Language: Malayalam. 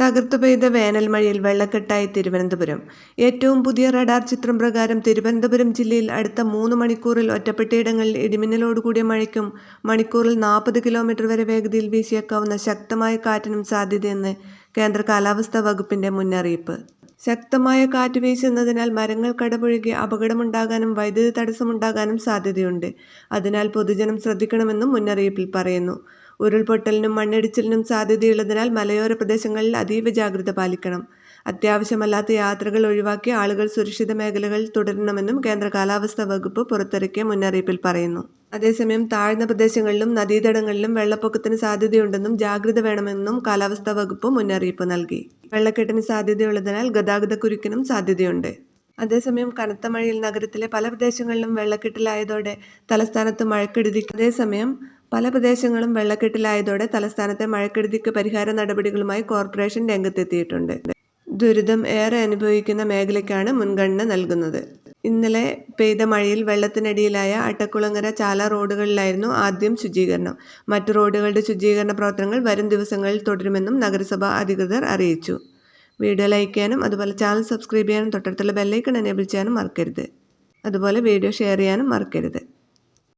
തകർത്തു പെയ്ത വേനൽ മഴയിൽ വെള്ളക്കെട്ടായി തിരുവനന്തപുരം. ഏറ്റവും പുതിയ റഡാർ ചിത്രം പ്രകാരം തിരുവനന്തപുരം ജില്ലയിൽ അടുത്ത മൂന്ന് മണിക്കൂറിൽ ഒറ്റപ്പെട്ടയിടങ്ങളിൽ ഇടിമിന്നലോടുകൂടിയ മഴയ്ക്കും മണിക്കൂറിൽ നാൽപ്പത് കിലോമീറ്റർ വരെ വേഗതയിൽ വീശിയേക്കാവുന്ന ശക്തമായ കാറ്റിനും സാധ്യതയെന്ന് കേന്ദ്ര കാലാവസ്ഥാ വകുപ്പിന്റെ മുന്നറിയിപ്പ്. ശക്തമായ കാറ്റ് വീശുന്നതിനാൽ മരങ്ങൾ കടപുഴകി അപകടമുണ്ടാകാനും വൈദ്യുതി തടസ്സമുണ്ടാകാനും സാധ്യതയുണ്ട്. അതിനാൽ പൊതുജനം ശ്രദ്ധിക്കണമെന്നും മുന്നറിയിപ്പിൽ പറയുന്നു. ഉരുൾപൊട്ടലിനും മണ്ണിടിച്ചിലിനും സാധ്യതയുള്ളതിനാൽ മലയോര പ്രദേശങ്ങളിൽ അതീവ ജാഗ്രത പാലിക്കണം. അത്യാവശ്യമല്ലാത്ത യാത്രകൾ ഒഴിവാക്കി ആളുകൾ സുരക്ഷിത മേഖലകളിൽ തുടരണമെന്നും കേന്ദ്ര കാലാവസ്ഥാ വകുപ്പ് പുറത്തിറക്കിയ മുന്നറിയിപ്പിൽ പറയുന്നു. അതേസമയം താഴ്ന്ന പ്രദേശങ്ങളിലും നദീതടങ്ങളിലും വെള്ളപ്പൊക്കത്തിന് സാധ്യതയുണ്ടെന്നും ജാഗ്രത വേണമെന്നും കാലാവസ്ഥാ വകുപ്പ് മുന്നറിയിപ്പ് നൽകി. വെള്ളക്കെട്ടിന് സാധ്യതയുള്ളതിനാൽ ഗതാഗതക്കുരുക്കിനും സാധ്യതയുണ്ട്. അതേസമയം കനത്ത മഴയിൽ നഗരത്തിലെ പല പ്രദേശങ്ങളിലും വെള്ളക്കെട്ടിലായതോടെ തലസ്ഥാനത്ത് മഴക്കെടുതി. അതേസമയം പല പ്രദേശങ്ങളും വെള്ളക്കെട്ടിലായതോടെ തലസ്ഥാനത്തെ മഴക്കെടുതിക്ക് പരിഹാര നടപടികളുമായി കോർപ്പറേഷൻ രംഗത്തെത്തിയിട്ടുണ്ട്. ദുരിതം ഏറെ അനുഭവിക്കുന്ന മേഖലയ്ക്കാണ് മുൻഗണന നൽകുന്നത്. ഇന്നലെ പെയ്ത മഴയിൽ വെള്ളത്തിനടിയിലായ അട്ടക്കുളങ്ങര ചാല റോഡുകളിലായിരുന്നു ആദ്യം ശുചീകരണം. മറ്റു റോഡുകളുടെ ശുചീകരണ പ്രവർത്തനങ്ങൾ വരും ദിവസങ്ങളിൽ തുടരുമെന്നും നഗരസഭാ അധികൃതർ അറിയിച്ചു. വീഡിയോ ലൈക്ക് ചെയ്യാനും അതുപോലെ ചാനൽ സബ്സ്ക്രൈബ് ചെയ്യാനും തൊട്ടടുത്തുള്ള ബെല്ലൈക്കൺ എനേബിൾ ചെയ്യാനും മറക്കരുത്. അതുപോലെ വീഡിയോ ഷെയർ ചെയ്യാനും മറക്കരുത്.